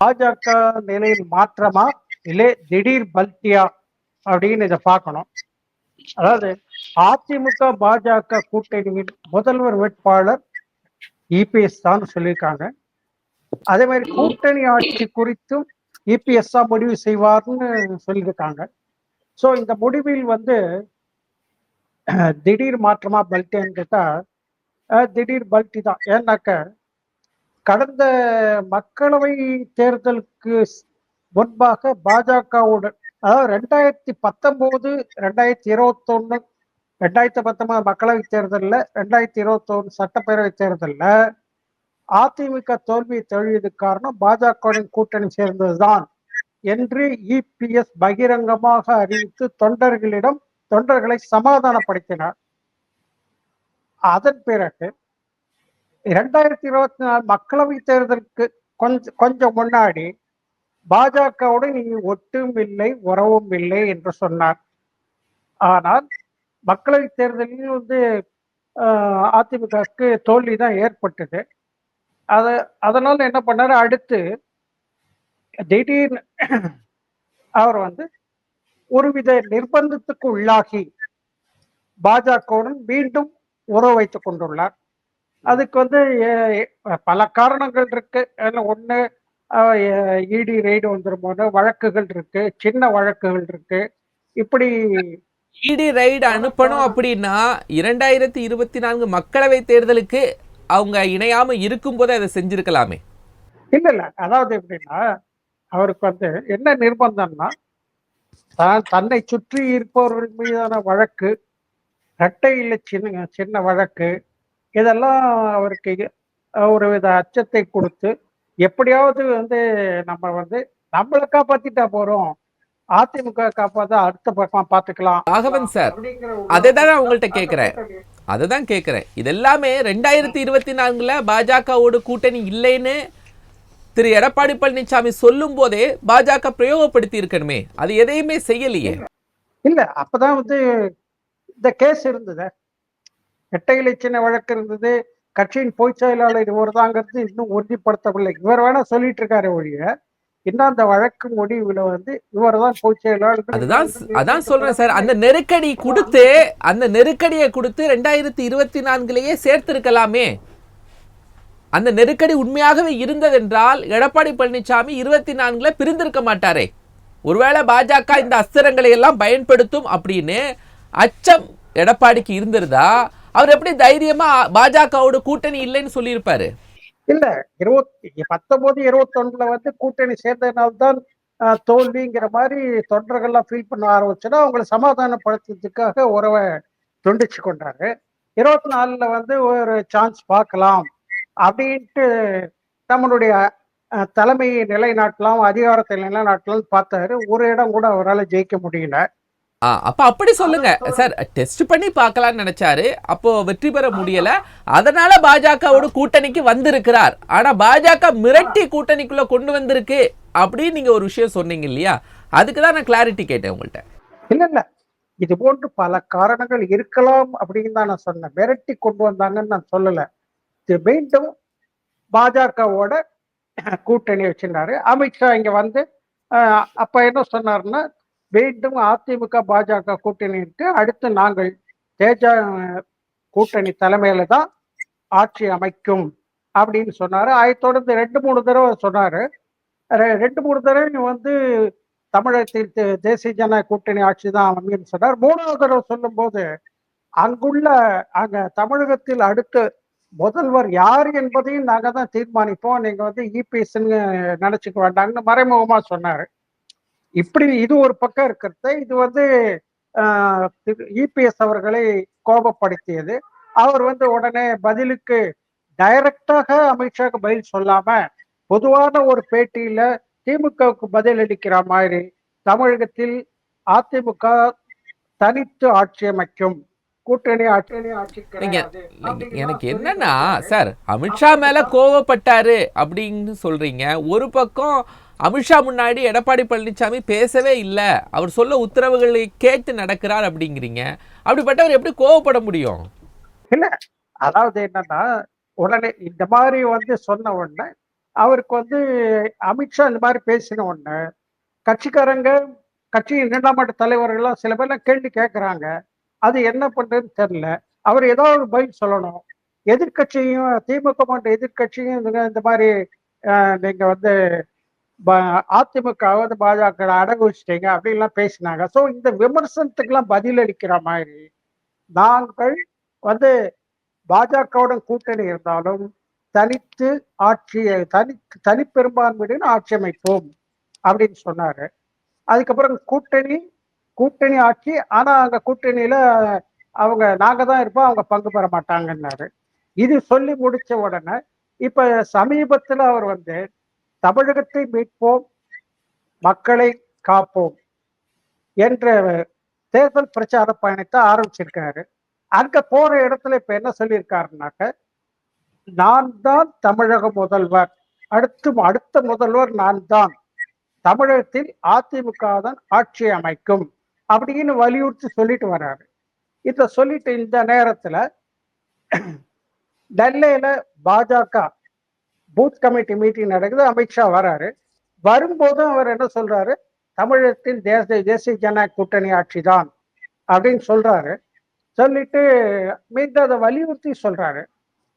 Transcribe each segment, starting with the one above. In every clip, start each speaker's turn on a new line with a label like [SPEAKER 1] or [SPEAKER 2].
[SPEAKER 1] பாஜக நிலையில் மாற்றமா? இல்லை திடீர் பல்டியா? அப்படின்னு இதை பார்க்கணும். அதாவது அதிமுக பாஜக கூட்டணியின் முதல்வர் வேட்பாளர் இபிஎஸ் தான் சொல்லியிருக்காங்க. அதே மாதிரி கூட்டணி ஆட்சி குறித்தும் இபிஎஸ் தான் முடிவு செய்வார்னு சொல்லியிருக்காங்க. ஸோ இந்த முடிவில் வந்து திடீர் மாற்றமா பல்டின்னு கேட்டா திடீர் பல்டி தான். ஏன்னாக்க கடந்த மக்களவை தேர்தலுக்கு முன்பாக பாஜகவுடன் அதாவது ரெண்டாயிரத்தி பத்தொன்பது ரெண்டாயிரத்தி இருபத்தொன்னு ரெண்டாயிரத்தி பத்தொன்பது மக்களவை தேர்தலில் ரெண்டாயிரத்தி இருபத்தொன்னு சட்டப்பேரவை தேர்தலில் அதிமுக தோல்வியை தழுவியது காரணம் பாஜகவின் கூட்டணி சேர்ந்ததுதான் என்று இபிஎஸ் பகிரங்கமாக அறிவித்து தொண்டர்களிடம் தொண்டர்களை சமாதானப்படுத்தினார். அதன் பிறகு இரண்டாயிரத்தி இருபத்தி நாலு மக்களவை தேர்தலுக்கு கொஞ்சம் கொஞ்சம் முன்னாடி பாஜகவுடன் நீ ஒட்டும் இல்லை உறவும் இல்லை என்று சொன்னார். ஆனால் மக்களவை தேர்தலில் வந்து அதிமுகவுக்கு தோல்வி தான் ஏற்பட்டது. அது அதனால என்ன பண்ணாரு? அடுத்து திடீர்னு அவர் வந்து ஒருவித நிர்பந்தத்துக்கு உள்ளாகி பாஜகவுடன் மீண்டும் உறவு வைத்துக் கொண்டுள்ளார். அதுக்கு வந்து பல காரணங்கள் இருக்கு. ஒண்ணு இடி ரெய்டு வந்துருமோன்னு வழக்குகள் இருக்கு. சின்ன வழக்குகள் இருக்கு. இப்படி
[SPEAKER 2] இடி ரைடு அனுப்பணும் அப்படின்னா இரண்டாயிரத்தி இருபத்தி நான்கு மக்களவை தேர்தலுக்கு அவங்க இணையாம இருக்கும்போதே அதை செஞ்சிருக்கலாமே.
[SPEAKER 1] இல்ல இல்ல அதாவது எப்படின்னா அவருக்கு வந்து என்ன நிர்பந்தம்னா தான் தன்னை சுற்றி இருப்பவர்கள் மீதான வழக்கு இரட்டை இல்லை சின்ன சின்ன வழக்கு இதெல்லாம் அவருக்கு ஒரு வித அச்சத்தை கொடுத்து எப்படியாவது வந்து நம்ம வந்து நம்மளை காப்பாத்திட்டா போறோம். அதிமுக காப்பாத்த அடுத்த பக்கம் பாத்துக்கலாம்.
[SPEAKER 2] ராகவன் சார்
[SPEAKER 1] அப்படிங்கிற ஒரு-
[SPEAKER 2] அதை தான் நான் உங்கள்கிட்ட கேட்குறேன் அதை தான் கேட்குறேன் இது எல்லாமே ரெண்டாயிரத்தி இருபத்தி நான்குல பாஜகவோட கூட்டணி இல்லைன்னு திரு. எடப்பாடி பழனிசாமி சொல்லும் போதே பாஜக பிரயோகப்படுத்தி இருக்கணுமே. அது எதையுமே செய்யலையே.
[SPEAKER 1] இல்ல அப்பதான் வந்து இந்த கேஸ் இருந்தது. இரட்டை சின்ன வழக்கு இருந்தது. கட்சியின் பொதுச் செயலாளர் இவர் தாங்கிறது இன்னும் உறுதிப்படுத்தவில்லை. இவர் வேணா சொல்லிட்டு இருக்காரு ஒழிய இன்னும் அந்த வழக்கு முடிவுல வந்து இவர் தான் பொதுச் செயலாளர்
[SPEAKER 2] அதுதான் அதான் சொல்றேன் சார். அந்த நெருக்கடி கொடுத்து அந்த நெருக்கடியை கொடுத்து ரெண்டாயிரத்தி இருபத்தி நான்குலயே சேர்த்திருக்கலாமே. அந்த நெருக்கடி உண்மையாகவே இருந்ததென்றால் எடப்பாடி பழனிசாமி இருபத்தி நான்குல பிரிந்திருக்க மாட்டாரே. ஒருவேளை பாஜக இந்த அஸ்திரங்களை எல்லாம் பயன்படுத்தும் அப்படின்னு அச்சம் எடப்பாடிக்கு இருந்திருந்தா அவர் எப்படி தைரியமா பாஜகவோட கூட்டணி இல்லைன்னு சொல்லியிருப்பாரு?
[SPEAKER 1] இல்ல இருபத்தி பத்தொன்பது இருபத்தொன்னுல வந்து கூட்டணி சேர்ந்ததுனால்தான் தோல்விங்கிற மாதிரி தொண்டர்கள்லாம் ஃபீல் பண்ண ஆரம்பிச்சுன்னா அவங்களை சமாதானப்படுத்துறதுக்காக உறவை துண்டிச்சு கொண்டாரு. இருபத்தி நாலுல வந்து ஒரு சான்ஸ் பார்க்கலாம் அப்படின்ட்டு நம்மளுடைய தலைமையை நிலைநாட்டலாம் அதிகாரத்தை நிலைநாட்டலாம் பார்த்தாரு. ஒரு இடம் கூட அவரால் ஜெயிக்க முடியல.
[SPEAKER 2] ஆ அப்ப அப்படி சொல்லுங்க. சார் டெஸ்ட் பண்ணி பார்க்கலாம்னு நினைச்சாரு. அப்போ வெற்றி பெற முடியல. அதனால பாஜகவோட கூட்டணிக்கு வந்திருக்கிறார். ஆனா பாஜக மிரட்டி கூட்டணிக்குள்ள கொண்டு வந்திருக்கு அப்படின்னு நீங்க ஒரு விஷயம் சொன்னீங்க இல்லையா? அதுக்கு தான் நான் கிளாரிட்டி கேட்டேன் உங்கள்கிட்ட
[SPEAKER 1] இல்ல இல்ல. இது போன்று பல காரணங்கள் இருக்கலாம் அப்படின்னு தான் நான் சொன்னேன். மிரட்டி கொண்டு வந்தாங்கன்னு நான் சொல்லல. மீண்டும் பாஜகவோட கூட்டணி வச்சிருந்தாரு. அமித்ஷா இங்க வந்து அப்ப என்ன சொன்னாருன்னா மீண்டும் அதிமுக பாஜக கூட்டணி இருக்கு அடுத்து நாங்கள் தேஜா கூட்டணி தலைமையில தான் ஆட்சி அமைக்கும் அப்படின்னு சொன்னாரு. அதை தொடர்ந்து ரெண்டு மூணு தடவை சொன்னாரு. ரெண்டு மூணு தடவை வந்து தமிழகத்தில் தே- தேசிய ஜன கூட்டணி ஆட்சி தான் அமையும் சொன்னார். மூணாவது தடவை சொல்லும்போது அங்குள்ள அங்க தமிழகத்தில் அடுத்து முதல்வர் யார் என்பதையும் நாங்க தான் தீர்மானிப்போம். நீங்க வந்து இபிஎஸ்ன்னு நினைச்சுக்க வேண்டாங்கன்னு மறைமுகமா சொன்னாரு. இப்படி இது ஒரு பக்கம் இருக்கிறது. இது வந்து இபிஎஸ் அவர்களை கோபப்படுத்தியது. அவர் வந்து உடனே பதிலுக்கு டைரக்டாக அமித்ஷாக்கு பதில் சொல்லாம பொதுவான ஒரு பேட்டியில திமுகவுக்கு பதில் அளிக்கிற மாதிரி தமிழகத்தில் அதிமுக தனித்து ஆட்சி அமைக்கும். கூட்டணி ஆட்சி ஆட்சி
[SPEAKER 2] எனக்கு என்னன்னா சார் அமித்ஷா மேல கோவப்பட்டாரு அப்படின்னு சொல்றீங்க. ஒரு பக்கம் அமித்ஷா முன்னாடி எடப்பாடி பழனிசாமி பேசவே இல்லை. அவர் சொல்ல உத்தரவுகளை கேட்டு நடக்கிறார் அப்படிங்கிறீங்க. அப்படிப்பட்டவர் எப்படி கோவப்பட முடியும்?
[SPEAKER 1] இல்ல அதாவது என்னன்னா உடனே இந்த மாதிரி வந்து சொன்ன உடனே அவருக்கு வந்து அமித்ஷா இந்த மாதிரி பேசின உடனே கட்சிக்காரங்க கட்சியின் இரண்டாம் மட்ட தலைவர்கள்லாம் சில பேர்லாம் கேள்வி கேட்குறாங்க அது என்ன பண்றதுன்னு தெரியல. அவர் ஏதாவது ஒரு பதில் சொல்லணும். எதிர்க்கட்சியும் திமுக போன்ற எதிர்க்கட்சியும் இந்த மாதிரி நீங்கள் நீங்க வந்து ப- வந்து பாஜக அடகு வச்சிட்டீங்க அப்படின்லாம் பேசினாங்க. ஸோ இந்த விமர்சனத்துக்கெல்லாம் பதிலளிக்கிற மாதிரி நாங்கள் வந்து பாஜகவுடன் கூட்டணி இருந்தாலும் தனித்து ஆட்சியை தனி தனிப்பெரும்பான்மையுடன் ஆட்சி அமைப்போம் அப்படின்னு சொன்னாரு. அதுக்கப்புறம் கூட்டணி கூட்டணி ஆட்சி ஆனா அங்க கூட்டணியில அவங்க நாங்க தான் இருப்போம் அவங்க பங்கு பெற மாட்டாங்கன்னாரு. இது சொல்லி முடிச்ச உடனே இப்ப சமீபத்துல அவர் வந்து தமிழகத்தை மீட்போம் மக்களை காப்போம் என்ற தேர்தல் பிரச்சார பயணத்தை ஆரம்பிச்சிருக்காரு. அங்க போற இடத்துல இப்ப என்ன சொல்லியிருக்காருனாக்க நான் தான் தமிழக முதல்வர். அடுத்து அடுத்த முதல்வர் நான் தான். தமிழகத்தில் அதிமுக தான் ஆட்சி அமைக்கும் அப்படின்னு வலியுறுத்தி சொல்லிட்டு வர்றாரு இத சொல்லிட்டு இந்த நேரத்துல டெல்லியில பாஜக பூத் கமிட்டி மீட்டிங் நடக்குது. அமித்ஷா வராரு. வரும்போதும் அவர் என்ன சொல்றாரு? தமிழகத்தில் தேசிய தேசிய ஜனநாயக கூட்டணி ஆட்சி தான் அப்படின்னு சொல்றாரு. சொல்லிட்டு மீண்டும் அதை வலியுறுத்தி சொல்றாரு.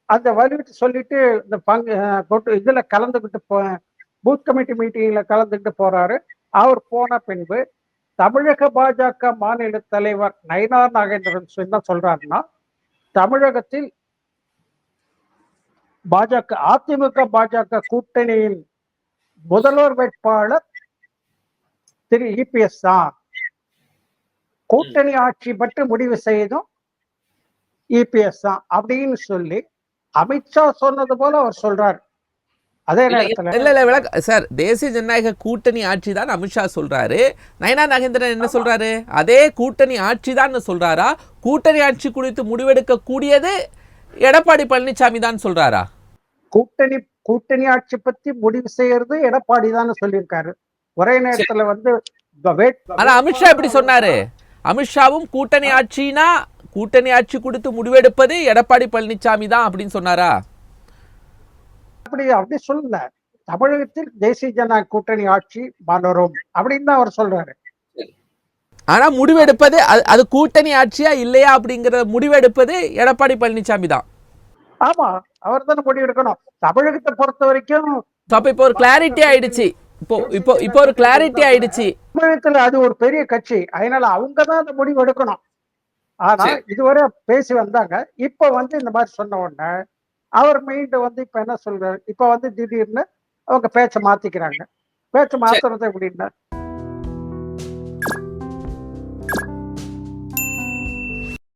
[SPEAKER 1] அந்த வலியுறுத்தி சொல்லிட்டு இந்த பங்கு கொட்டு- இதுல கலந்துக்கிட்டு போ பூத் கமிட்டி மீட்டிங்ல கலந்துக்கிட்டு போறாரு. அவர் போன பின்பு தமிழக பாஜக மாநில தலைவர் நயினார் நாகேந்திரன் என்ன சொல்றாருன்னா தமிழகத்தில் பாஜக அதிமுக பாஜக கூட்டணியின் முதல்வர் வேட்பாளர் திரு இபிஎஸ் தான் கூட்டணி ஆட்சி பற்றி முடிவு செய்தும் இபிஎஸ் தான் அப்படின்னு சொல்லி அமித்ஷா சொன்னது போல அவர் சொல்றாரு. அதே நேரத்துல
[SPEAKER 2] இல்ல இல்ல விளக்க சார் தேசிய ஜனநாயக கூட்டணி ஆட்சி தான் அமித்ஷா சொல்றாரு. நயனா நாகேந்திரன் என்ன சொல்றாரு? அதே கூட்டணி ஆட்சி தான் சொல்றாரா? கூட்டணி ஆட்சி குறித்து முடிவெடுக்க கூடியது எடப்பாடி பழனிசாமி தான் சொல்றாரா?
[SPEAKER 1] கூட்டணி கூட்டணி ஆட்சி பத்தி முடிவு செய்யறது எடப்பாடி தான் சொல்லியிருக்காரு. ஒரே நேரத்துல வந்து
[SPEAKER 2] ஆனா அமித்ஷா எப்படி சொன்னாரு? அமித்ஷாவும் கூட்டணி ஆட்சினா கூட்டணி ஆட்சி கொடுத்து முடிவெடுப்பது எடப்பாடி பழனிசாமி தான் அப்படின்னு சொன்னாரா?
[SPEAKER 1] அப்படி அப்படி சொல்லல. தமிழகத்தில் தேசிய ஜனநாயக கூட்டணி ஆட்சி மலரும் அப்படின்னு தான் அவர் சொல்றாரு.
[SPEAKER 2] ஆனா முடிவெடுப்பது அது- அது கூட்டணி ஆட்சியா இல்லையா அப்படிங்கிற முடிவெடுப்பது எடப்பாடி பழனிசாமி தான்.
[SPEAKER 1] ஆமா அவர் தானே முடிவு எடுக்கணும் தமிழகத்தை பொறுத்த வரைக்கும்
[SPEAKER 2] அப்ப இப்போ ஒரு கிளாரிட்டி ஆயிடுச்சு. இப்போ இப்போ இப்போ ஒரு கிளாரிட்டி ஆயிடுச்சு.
[SPEAKER 1] தமிழகத்துல அது ஒரு பெரிய கட்சி. அதனால அவங்க தான் அந்த முடிவு எடுக்கணும். ஆனா. இதுவரை பேசி வந்தாங்க. இப்ப வந்து இந்த மாதிரி சொன்ன உடனே அவர் மீண்டும் வந்து இப்ப என்ன சொல்றாரு? இப்ப வந்து திடீர்னு அவங்க பேச்ச மாத்திக்கிறாங்க. பேச்ச மாத்துறது எப்படின்னா